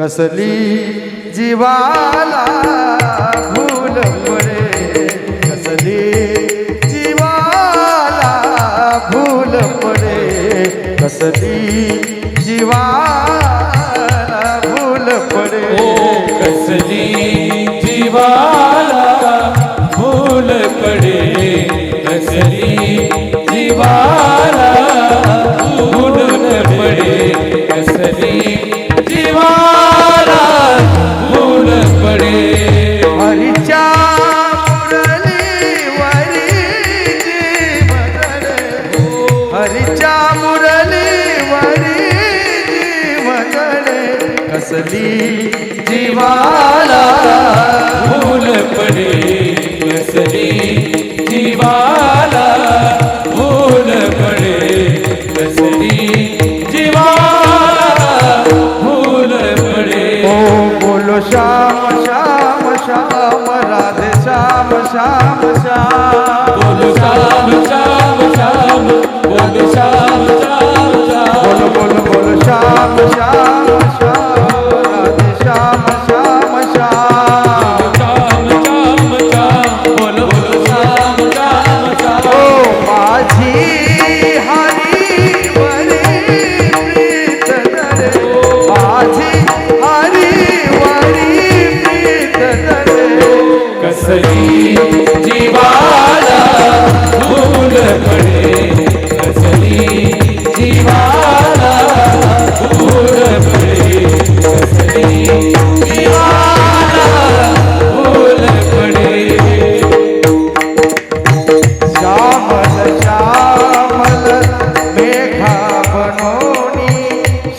कसली जीवाला भूल पडे? कसली जीवाला भूल पडे? कसली बसली जीवाला? भूल पडे बसली जीवाला? भूल पडे बसली जीवाला? फूल पडे ओ बोलो श्याम श्याम श्याम राधे श्याम श्याम श्याम। बोलो श्याम श्याम श्याम बोलो श्याम श्याम श्याम। बोलो बोलो बोलो श्याम श्याम।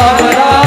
રામ